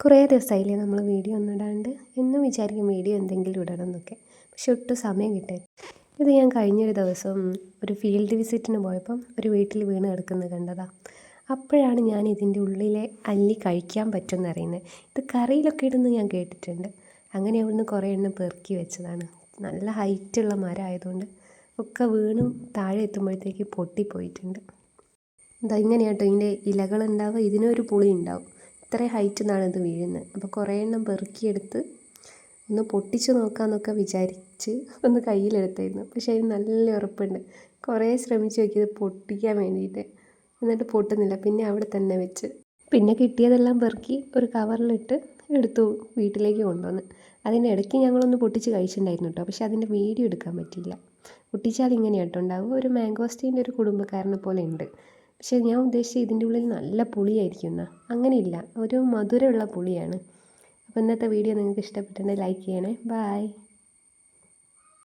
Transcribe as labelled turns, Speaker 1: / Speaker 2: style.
Speaker 1: കുറേ ദിവസമായില്ലേ നമ്മൾ വീഡിയോ ഒന്നും ഇടാണ്ട്. എന്നും വിചാരിക്കും വീഡിയോ എന്തെങ്കിലും ഇടണം എന്നൊക്കെ പക്ഷെ ഒട്ടും സമയം കിട്ടേ ഇത് ഞാൻ കഴിഞ്ഞൊരു ദിവസം ഒരു ഫീൽഡ് വിസിറ്റിന് പോയപ്പം ഒരു വീട്ടിൽ വീണ് കിടക്കുന്നത് കണ്ടതാ. അപ്പോഴാണ് ഞാൻ ഇതിന്റെ ഉള്ളിലെ അല്ലി കഴിക്കാൻ പറ്റുമെന്ന് അറിയുന്നത്. ഇത് കറിയിലൊക്കെ ഇടുന്ന ഞാൻ കേട്ടിട്ടുണ്ട്. അങ്ങനെ അവിടുന്ന് കുറേ എണ്ണം പെറുക്കി വെച്ചതാണ്. നല്ല ഹൈറ്റുള്ള മരം ആയതുകൊണ്ട് ഒക്കെ വീണും താഴെ എത്തുമ്പോഴത്തേക്ക് പൊട്ടിപ്പോയിട്ടുണ്ട്. എന്താ ഇങ്ങനെയാട്ടോ ഇതിന്റെ ഇലകളുണ്ടാവുക. ഇതിനൊരു പുളി ഉണ്ടാവും ഇത്രയും ഹൈറ്റ് നിന്നാണ് ഇത് വീഴുന്നത്. അപ്പോൾ കുറേ എണ്ണം പെറുക്കിയെടുത്ത് ഒന്ന് പൊട്ടിച്ച് നോക്കാമെന്നൊക്കെ വിചാരിച്ച് ഒന്ന് കയ്യിലെടുത്തായിരുന്നു. പക്ഷേ അതിന് നല്ല ഉറപ്പുണ്ട്. കുറേ ശ്രമിച്ചു നോക്കിയത് പൊട്ടിക്കാൻ വേണ്ടിയിട്ട്. എന്നിട്ട് പൊട്ടുന്നില്ല. പിന്നെ അവിടെ തന്നെ വെച്ച്. പിന്നെ കിട്ടിയതെല്ലാം പെറുക്കി ഒരു കവറിലിട്ട് എടുത്തു വീട്ടിലേക്ക് കൊണ്ടുവന്ന്. അതിന്റെ ഇടയ്ക്ക് ഞങ്ങളൊന്ന് പൊട്ടിച്ച് കഴിച്ചിട്ടുണ്ടായിരുന്നു കേട്ടോ പക്ഷേ അതിന്റെ വീഡിയോ എടുക്കാൻ പറ്റിയില്ല. പൊട്ടിച്ചാൽ ഇങ്ങനെയാട്ടോ ഉണ്ടാവും ഒരു മാംഗോസ്റ്റീന്റെ ഒരു കുടുംബക്കാരനെ പോലെ ഉണ്ട്. പക്ഷേ ഞാൻ ഉദ്ദേശിച്ച ഇതിന്റെ ഉള്ളിൽ നല്ല പുളിയായിരിക്കും എന്നാൽ അങ്ങനെയില്ല ഒരു മധുരമുള്ള പുളിയാണ്. അപ്പോൾ ഇന്നത്തെ വീഡിയോ നിങ്ങൾക്ക് ഇഷ്ടപ്പെട്ടെങ്കിൽ ലൈക്ക് ചെയ്യണേ. ബായ്